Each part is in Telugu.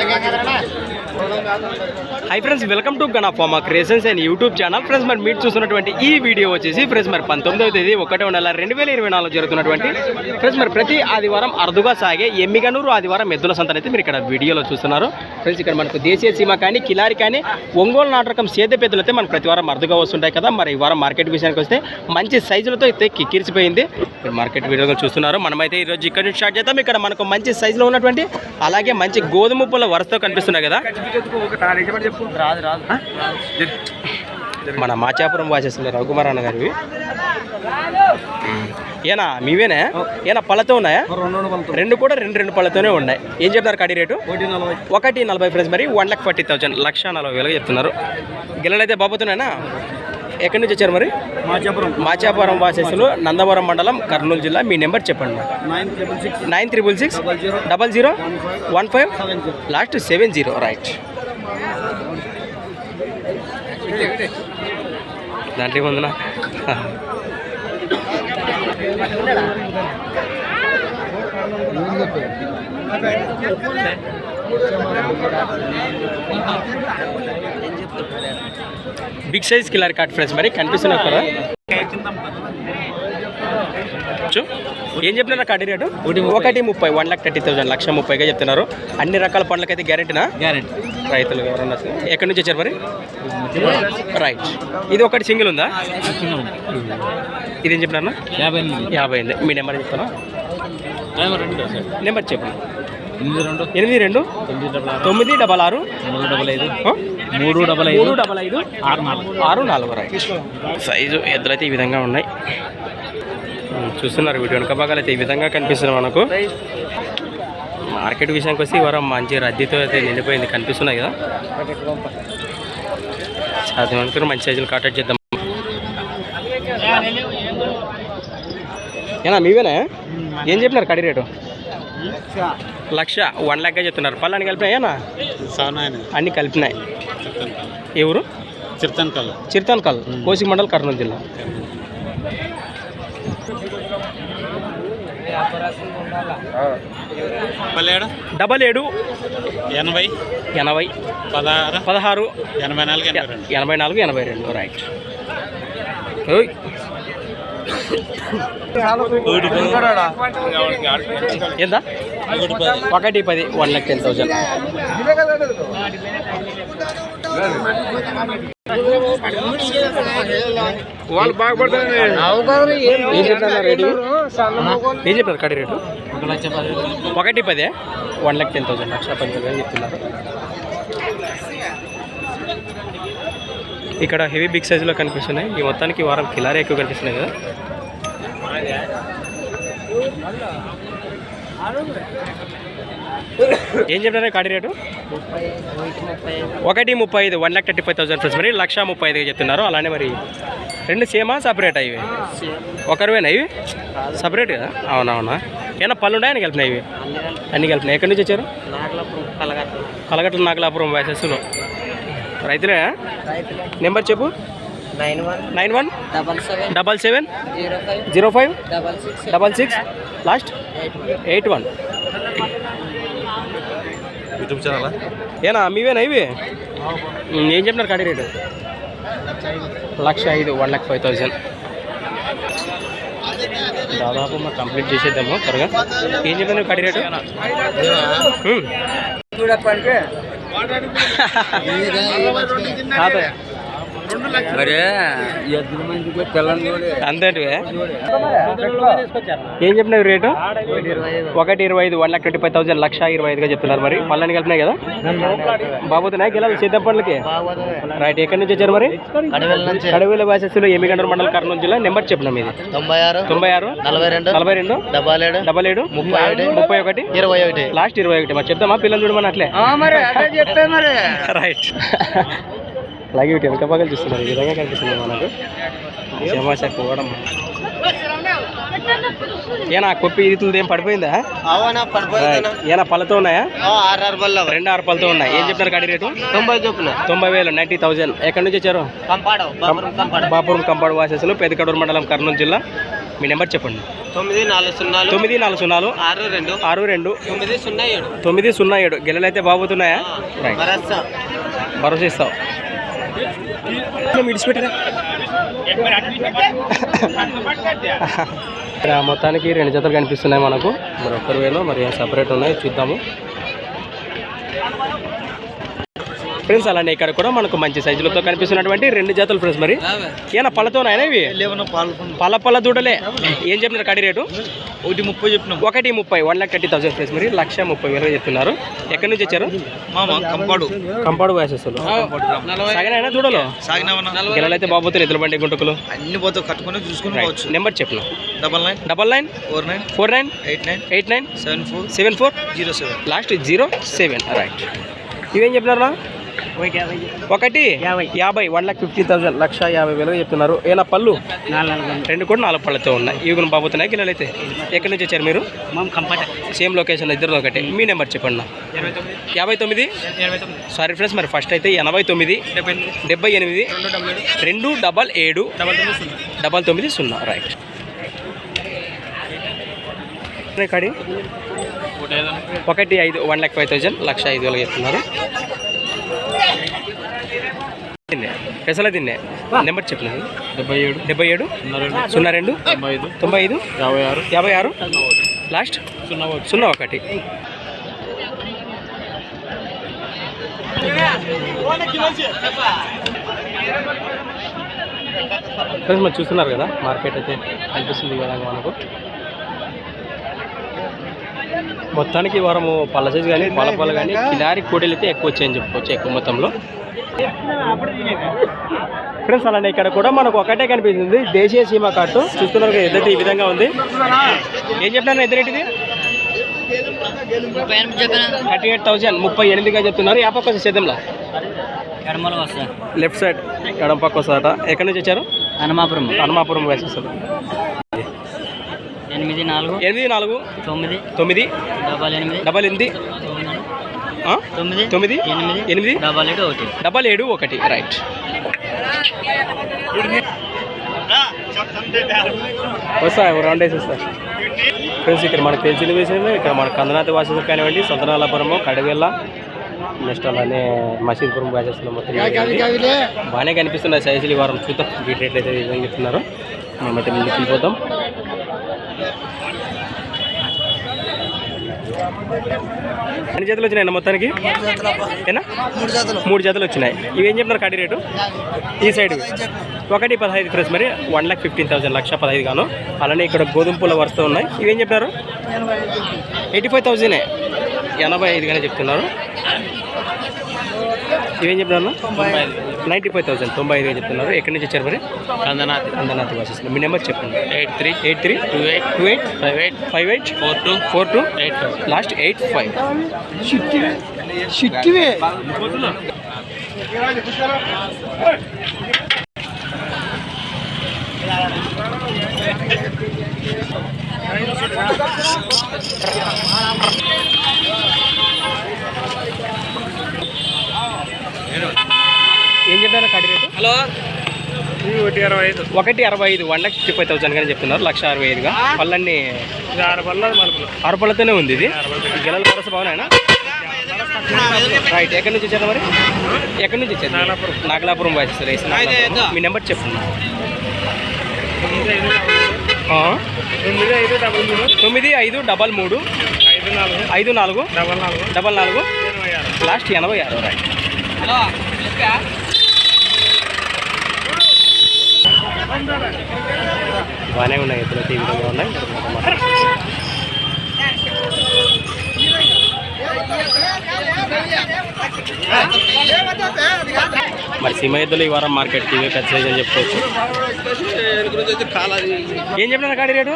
llegan hi friends welcome to Gana pharma creations and YouTube channel friends మరి మీరు చూస్తున్నటువంటి ఈ వీడియో వచ్చేసి ఫ్రెండ్స్ మరి పంతొమ్మిదవ తేదీ ఒకటో నెల రెండు వేల ఇరవై నాలుగు జరుగుతున్నటువంటి ఫ్రెండ్స్ మరి ప్రతి ఆదివారం అరుదుగా సాగే ఎమ్మిగనూరు ఆదివారం ఎద్దుల సంతని అయితే మీరు ఇక్కడ వీడియోలో చూస్తున్నారు. ఫ్రెండ్స్ ఇక్కడ మనకు దేశీయ సీమ కానీ కిలారి కానీ ఒంగోలు నాటకం సేద పెద్దలు అయితే మనకు ప్రతి వారం అరుదుగా వస్తుంటాయి కదా. మరి ఈ వారం మార్కెట్ విషయానికి వస్తే మంచి సైజులతో అయితే కిక్కిరిసిపోయింది. మీరు మార్కెట్ వీడియోలో చూస్తున్నారు. మనమైతే ఈరోజు ఇక్కడ నుంచి స్టార్ట్ చేద్దాం. ఇక్కడ మనకు మంచి సైజులో ఉన్నటువంటి అలాగే మంచి గోధుమ పూల వరుసతో కనిపిస్తున్నాయి కదా. రాదు రాదు. మన మాచాపురం వాచేస్తుంది రఘుకుమార్ అన్న గారివి ఏనా మీవేనా? ఏనా పళ్ళతో ఉన్నాయా? రెండు కూడా రెండు రెండు పళ్ళతోనే ఉన్నాయి. ఏం చెప్తారు కడి రేటు? ఒకటి నలభై. ఫ్రెండ్స్ మరి వన్ లాక్ ఫార్టీ థౌసండ్ లక్ష నలభై వేలుగా చెప్తున్నారు. గిల్లలు అయితే బాబోతున్నాయనా? ఎక్కడి నుంచి వచ్చారు మరి? మాచాపురం. మాచాపురం వాసేసులు నందవరం మండలం కర్నూలు జిల్లా. మీ నెంబర్ చెప్పండి nine triple six. Nine triple six double zero. Double zero one five. Last seven zero right. దాంట్లో ముందునా big size killer card friends మరి కనిపిస్తున్నాయి కదా చూ. ఏం చెప్తున్నారు కడి రేటు? ఒకటి ముప్పై. వన్ లాక్ థర్టీ థౌసండ్ లక్ష ముప్పైగా చెప్తున్నారు. అన్ని రకాల పండ్లకైతే గ్యారెంటీనా? గ్యారెంటీ. రైతులు ఎవరన్నా సరే. ఎక్కడి నుంచి వచ్చారు మరి? రైట్. ఇది ఒకటి సింగిల్ ఉందా? ఇదేం చెప్పినారు యాభై ఎనిమిది. యాభై ఎనిమిది. మీ నెంబర్ చెప్తారా రెండు నెంబర్ చెప్పండి. ఎనిమిది రెండు. తొమ్మిది డబల్ ఆరు. డబల్ ఆరు? మూడు డబల్ ఐదు? మూడు డబల్ ఐదు. మూడు డబల్ ఐదు? ఆరు నాలుగు. ఆరు నాలుగు రైట్. సైజు ఎద్దులైతే ఈ విధంగా ఉన్నాయి. చూస్తున్నారు వీడియో. వెనక భాగాలు అయితే ఈ విధంగా కనిపిస్తుంది మనకు. మార్కెట్ విషయానికి వస్తే ఈ వారం మంచి రద్దీతో అయితే నిండిపోయింది కనిపిస్తున్నాయి కదా. అది అనుకుని మంచి సైజులు కాంటాక్ట్ చేద్దాం. ఏనా మీవేనా? ఏం చెప్పినారు కడి రేటు? లక్ష. వన్ ల్యాక్గా చెప్తున్నారు. పళ్ళని కలిపినాయేనా అన్నీ కలిపినాయి. ఏ ఊరు? చిర్తన్ కల్ చిర్తన్ కల్ కోసి మండల్ కర్నూలు జిల్లా. పల్లెడు డబల్ ఏడు. ఎనభై? ఎనభై. పదహారు? పదహారు. ఎనభై నాలుగు ఎనభై నాలుగు ఎనభై రెండు. రైట్. ఎంత ఒకటి పది వన్ లాక్ టెన్ థౌసండ్ వాళ్ళు బాగుపడతారు ఏం రేటు ఏం కడి రేటు? ఒకటి పదే. వన్ లాక్ టెన్ థౌసండ్ లక్ష పది వేలు చెప్తున్నారు. ఇక్కడ హెవీ బిగ్ సైజులో కనిపిస్తున్నాయి. ఈ మొత్తానికి వారం కిలారీ ఎక్కువ కనిపిస్తున్నాయి కదా. ఏం చెప్తారా కాడి రేటు? ఒకటి ముప్పై ఐదు one lakh thirty five thousand friends. మరి లక్ష ముప్పై ఐదుగా చెప్తున్నారు. అలానే మరి రెండు సేమా సపరేట్ ఇవి? ఒకరివేనా ఇవి? సపరేట్ కదా? అవునవునా. ఏమన్నా పళ్ళు ఉన్నాయని కలిపినాయి ఇవి? అన్ని కలిపినాయి ఎక్కడి నుంచి వచ్చారు? కలగట్ల నాగలాపురం వ్యాసెస్లో రైతులే నెంబర్ చెప్పు. Nine one nine one double seven double seven zero five double six last? Eight one. YouTube channel? ఏనా మీవేనా ఇవి? ఏం చెప్తున్నారు కాడి రేటు? లక్ష ఐదు వన్ లాక్ ఫైవ్ థౌజండ్. దాదాపు మాకు కంప్లీట్ చేసేద్దాము త్వరగా. ఏం చెప్పాను కడి రేటు. మరి అంతేంటివే? ఏం చెప్పినావు రేటు? ఒకటి ఇరవై ఐదు one lakh twenty five thousand లక్ష ఇరవై ఐదుగా చెప్తున్నారు మరి. పళ్ళని కలిపినాయి కదా? బాబోతున్నాయి గెలాలి సిద్ధం పండ్లకి రైట్ ఎక్కడి నుంచి వచ్చారు మరి? అడవిల వాసస్సులో ఎమ్మిగండూరు మండలం కర్నూలు జిల్లా? నెంబర్ చెప్పినాం ఇది తొంభై ఆరు తొంభై ఆరు నలభై రెండు నలభై రెండు డబల్ ఏడు డబల్ ఏడు ముప్పై ఒకటి ముప్పై ఒకటి ఇరవై ఒకటి. లాస్ట్ ఇరవై ఒకటి. మరి చెప్తామా? పిల్లలు చూడమని అట్లే? రైట్. అలాగే ఇటు వెనక పగలు చూస్తున్నారు. ఈ విధంగా కనిపిస్తుంది మనకు. సమాచారం పోవడం ఏనా కొప్పి ఇరుతులది ఏం పడిపోయిందా? ఏనా పళ్ళతో ఉన్నాయా? రెండు ఆరు పళ్ళతో ఉన్నాయి. ఏం చెప్తారు కడి రేటు? తొంభై చొప్పున. తొంభై వేలు నైంటీ థౌజండ్. ఎక్కడి నుంచి వచ్చారు? బాపురం కంపాడ వాసెస్లో పెదకడూరు మండలం కర్నూలు జిల్లా. మీ నెంబర్ చెప్పండి. తొమ్మిది నాలుగు సున్నాలు. తొమ్మిది నాలుగు సున్నాలు. ఆరు రెండు. ఆరు రెండు. తొమ్మిది సున్నా ఏడు. తొమ్మిది సున్నా ఏడు. గిల్లలు అయితే బాగుతున్నాయా భరోసా ఇస్తావు. ఇక్కడ మొత్తానికి రెండు జతలు కనిపిస్తున్నాయి మనకు. మరి ఒక్కరి వేలో మరి సపరేట్ ఉన్నాయి చూద్దాము. ఫ్రెండ్స్ అలానే ఇక్కడ కూడా మనకు మంచి సైజులతో కనిపిస్తున్నటువంటి రెండు జతలు ఫ్రెండ్స్ మరి. ఏనా పళ్ళతోనాయనా ఇవి? పళ్ళ పళ్ళ దూడలే. ఏం చెప్పినారు కడి రేటు? ఒకటి ముప్పై చెప్పినాం. ఒకటి ముప్పై one lakh thirty thousand friends మరి. లక్ష ముప్పై వేలు చెప్తున్నారు. ఎక్కడి నుంచి వచ్చారు? కంపాడు. కంపాడు దూడలు? సాగినామన్నా. గిల్లలు అయితే బాబోతులు ఎదురు బండి గుంటకులు. అన్ని పోతే కట్టుకొని చూసుకుని నెంబర్ చెప్పను double nine double nine four nine four nine eight nine eight nine seven four seven four zero seven last zero seven right ఇవేం చెప్పినారా ఒకటి? యాభై. One lakh fifty thousand. లక్ష యాభై వేలు చెప్తున్నారు. ఏనా పళ్ళు? రెండు కూడా నాలుగు పళ్ళతో ఉన్నాయి. ఇవి బాబోతున్నాయి గిన్నెలు అయితే? ఎక్కడి నుంచి వచ్చారు మీరు? సేమ్ లొకేషన్ ఇద్దరు ఒకటి. మీ నెంబర్ చెప్పండి. యాభై తొమ్మిది? సారీ ఫ్రెండ్స్ మరి ఫస్ట్ అయితే ఎనభై తొమ్మిది. డెబ్బై ఎనిమిది. రెండు డబల్ ఏడు. డబల్ తొమ్మిది సున్నా. రైట్ కాడి ఒకటి ఐదు వన్ లాక్ ఫైవ్ థౌజండ్ లక్ష ఐదు వేలు చెప్తున్నారు. తిన్నే. పెసల తిన్నే. నెంబర్ చెప్పినాను డెబ్బై ఏడు. డెబ్బై ఏడు. సున్నా రెండు. తొంభై ఐదు. తొంభై ఐదు. యాభై ఆరు. యాభై ఆరు. లాస్ట్. సున్నా ఒకటి. సున్నా ఒకటి. ఫ్రెండ్స్ మరి చూస్తున్నారు కదా మార్కెట్ అయితే కనిపిస్తుంది కదా మనకు. మొత్తానికి వారము పళ్ళ సైజు కానీ పళ్ళ పళ్ళ కానీ కిలారి కోడీలు అయితే ఎక్కువ వచ్చాయని చెప్పుకోవచ్చు ఎక్కువ మొత్తంలో. ఫ్రెండ్స్ అలానే ఇక్కడ కూడా మనకు ఒకటే కనిపిస్తుంది. దేశీయ సీమ కార్డు చూస్తున్నారు ఎదుటి ఈ విధంగా ఉంది. ఏం చెప్పినారు ఎదురేటిది థర్టీ ఎయిట్ థౌజండ్ ముప్పై ఎనిమిదిగా చెప్తున్నారు. యా పక్క సేద్యంలో? లెఫ్ట్ సైడ్ ఎడం పక్క వస్తారట ఎక్కడి నుంచి వచ్చారు? హనుమాపురం. హనుమాపురం వేసేస్తారు ఎనిమిది నాలుగు. ఎనిమిది నాలుగు. తొమ్మిది. తొమ్మిది. డబల్ ఎనిమిది. డబల్ ఎనిమిది? తొమ్మిది తొమ్మిది ఎనిమిది ఎనిమిది డబల్ ఏడు ఒకటి. డబల్ ఏడు ఒకటి. రైట్ వస్తా రౌండ్ వేసి వస్తా ఫ్రెండ్స్ ఇక్కడ మనకు తెలిసిన విషయం ఇక్కడ మన కందనాథ వాసన కానివ్వండి సంతనాలపురము కడవెల్ల నెక్స్ట్ అలానే మసీద్పురం వాసేస్తున్నాం మొత్తం. బాగానే కనిపిస్తున్నాయి సైజులు ఈ వారం చూద్దాం వీటి రేట్లు అయితే ఏం చెప్తున్నారు. మనమైతే ముందుకు వెళ్ళిపోతాం. ఎన్ని జతలు వచ్చినాయి మొత్తానికి? ఏనా? మూడు జాతలు. వచ్చినాయి. ఇవి ఏం చెప్తున్నారు కడి రేటు? ఈ సైడ్ ఒకటి పదహైదు ఫ్రెండ్స్ మరి వన్ లాక్ ఫిఫ్టీన్ థౌసండ్ లక్ష పదహైదు గాను. అలానే ఇక్కడ గోధుమ పూల వరుస ఉన్నాయి. ఇవేం చెప్పారు ఎయిటీ ఫైవ్ థౌజండే ఎనభై ఐదుగానే చెప్తున్నారు. ఇవేం చెప్పినారు నైంటీ ఫైవ్ థౌసండ్ తొంభై ఐదుగా చెప్తున్నారు. ఎక్కడి నుంచి వచ్చారు మరి? కందనాథ్ అందనాథ్ వాసిస్తుంది మీ నెంబర్ చెప్పండి. Eight three eight three two eight two eight five eight five eight four two four two eight five. Last eight five. ఏం చెప్పారు కడి రేటు హలో. ఒకటి అరవై ఐదు ఒకటి అరవై ఐదు one lakh fifty five thousand కానీ చెప్తున్నారు లక్ష అరవై ఐదుగా. పళ్ళన్నీ అరపళ్ళతోనే ఉంది ఇది. గెలలు పరస బాగున్నాయనా? రైట్ ఎక్కడి నుంచి వచ్చారు మరి? ఎక్కడి నుంచి వచ్చారు? నాగలాపురం నాగలాపురం. వాయిస్ మీ నెంబర్ చెప్పండి. తొమ్మిది ఐదు డబల్ మూడు తొమ్మిది ఐదు డబల్ మూడు ఐదు నాలుగు డబల్ నాలుగు డబల్ నాలుగు. లాస్ట్ ఎనభై ఆరు రైట్. బాగానే ఉన్నాయి ఈ విధంగా ఉన్నాయి. మరి సీమ ఎద్దులు ఈ వారం మార్కెట్కి ఇవే పెద్ద సైజ్ అని చెప్పుకోవచ్చు. ఏం చెప్పినారు గాడి రేటు?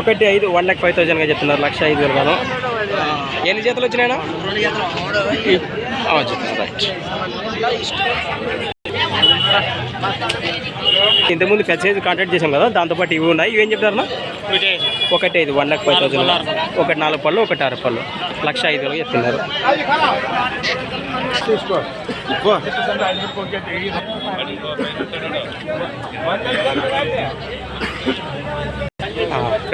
ఒకటి ఐదు వన్ లాక్ ఫైవ్ థౌసండ్గా చెప్తున్నారు లక్ష ఐదు వేలు కాదు ఎన్ని చేతులు వచ్చినాయనా? చెప్తున్నారు రైట్ ఇంతకుముందు పెద్ద సైజు కాంటాక్ట్ చేసాం కదా దాంతోపాటు ఇవి ఉన్నాయి. ఇవేం చెప్తారన్నా? ఒకటి ఐదు. వన్ లాక్ ఫైవ్ థౌసండ్ ఒకటి నాలుగు పళ్ళు ఒకటి ఆరు పళ్ళు. లక్ష ఐదు వేలు చెప్తున్నారు.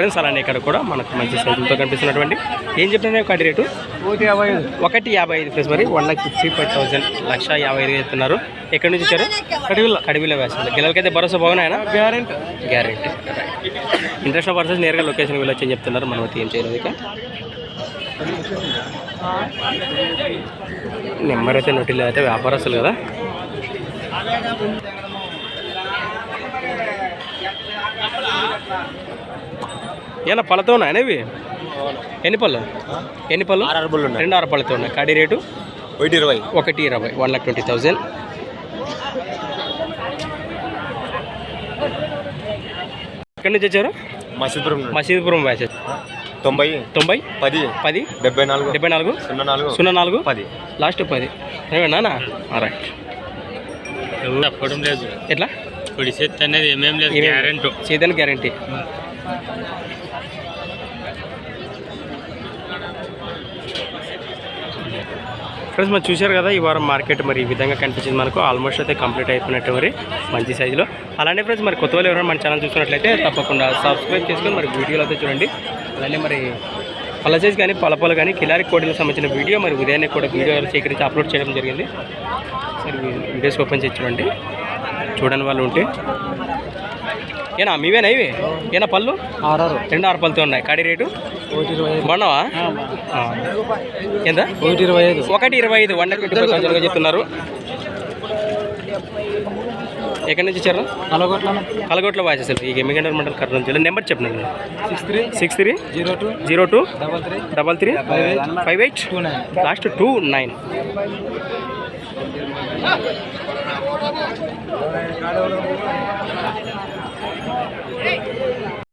ఫ్రెండ్స్ అలానే ఇక్కడ కూడా మనకు మంచి సైజులతో కనిపిస్తున్నటువంటి. ఏం చెప్పినా ఒకటి రేటు? ఒకటి యాభై ఐదు. ఒకటి యాభై ఐదు ఫ్రెండ్స్ మరి one lakh fifty five thousand లక్ష యాభై ఐదు చెప్తున్నారు. ఎక్కడి నుంచి వచ్చారు? కడివిల్ల. కడివిల్ల వేస్తుంది గిల్లలకైతే భరోసా బాగున్నాయనా గ్యారెంటీ. గ్యారెంటీ. ఇంట్రెస్ట్ పర్సన్స్ నేరుగా లొకేషన్ వెళ్ళొచ్చు అని చెప్తున్నారు? మనం ఏం చేయలేదు ఇక. నెంబర్ అయితే నోటీలో అయితే వ్యాపారస్తులు కదా. ఏనా పళ్ళతో ఉన్నాయా ఇవి ఎన్ని పళ్ళు? ఎన్ని పళ్ళు? ఆరు బుల్ ఉన్నాయి. రెండు ఆరు పళ్ళతో ఉన్నాయి. కడి రేటు? ఒకటి ఇరవై. ఒకటి ఇరవై. One lakh twenty thousand. ఎక్కడి నుంచి వచ్చారు? మసీపురం మసీదుపురం బ్యాచ్ తొంభై తొంభై పది పది డెబ్బై నాలుగు డెబ్బై నాలుగు సున్నా నాలుగు సున్నా నాలుగు పది. లాస్ట్ పది. ఏమన్నా రైట్. లేదు. ఎట్లా? పొడి చేతి అనేది ఏమేం లేదు గ్యారెంటీ చేదని గ్యారంటీ. ఫ్రెండ్స్ మరి చూశారు కదా ఈ వారం మార్కెట్ మరి ఈ విధంగా కనిపించింది మనకు. ఆల్మోస్ట్ అయితే కంప్లీట్ అయిపోయినట్టు మరి మంచి సైజులో అలానే ఫ్రెండ్స్ మరి కొత్త వాళ్ళు ఎవరైనా మన ఛానల్ చూసినట్లయితే తప్పకుండా సబ్స్క్రైబ్ చేసుకొని మరి వీడియోలో అయితే చూడండి. అలానే మరి పళ్ళ సైజ్ కానీ పలపలు కానీ కిలారి కోడిలకు సంబంధించిన వీడియో మరి ఉదయాన్నే కూడా వీడియో సేకరించి అప్లోడ్ చేయడం జరిగింది. సరే వీడియోస్ ఓపెన్ చేసి చూడండి. చూడని వాళ్ళు ఉంటే ఏనా మీవేనా ఇవి? ఏనా పళ్ళు? ఆర్ఆర్. రెండు ఆరు పళ్ళతో ఉన్నాయి. కాడి రేటు? బాగున్నావా. ఎంత? ఒకటి ఇరవై ఐదు. ఒకటి ఇరవై ఐదు. వన్ థౌసండ్గా చెప్తున్నారు. ఎక్కడి నుంచి వచ్చారు? నలగొట్ల కలగొట్ల వాయిస్ అసలు ఈ ఎమ్మిగండర్ మండల్ కర్నూలు జిల్లా. నెంబర్ చెప్పండి. Six three. Six three. Zero two. Zero two. Double three. Double three. Five eight. Two nine. Last two nine.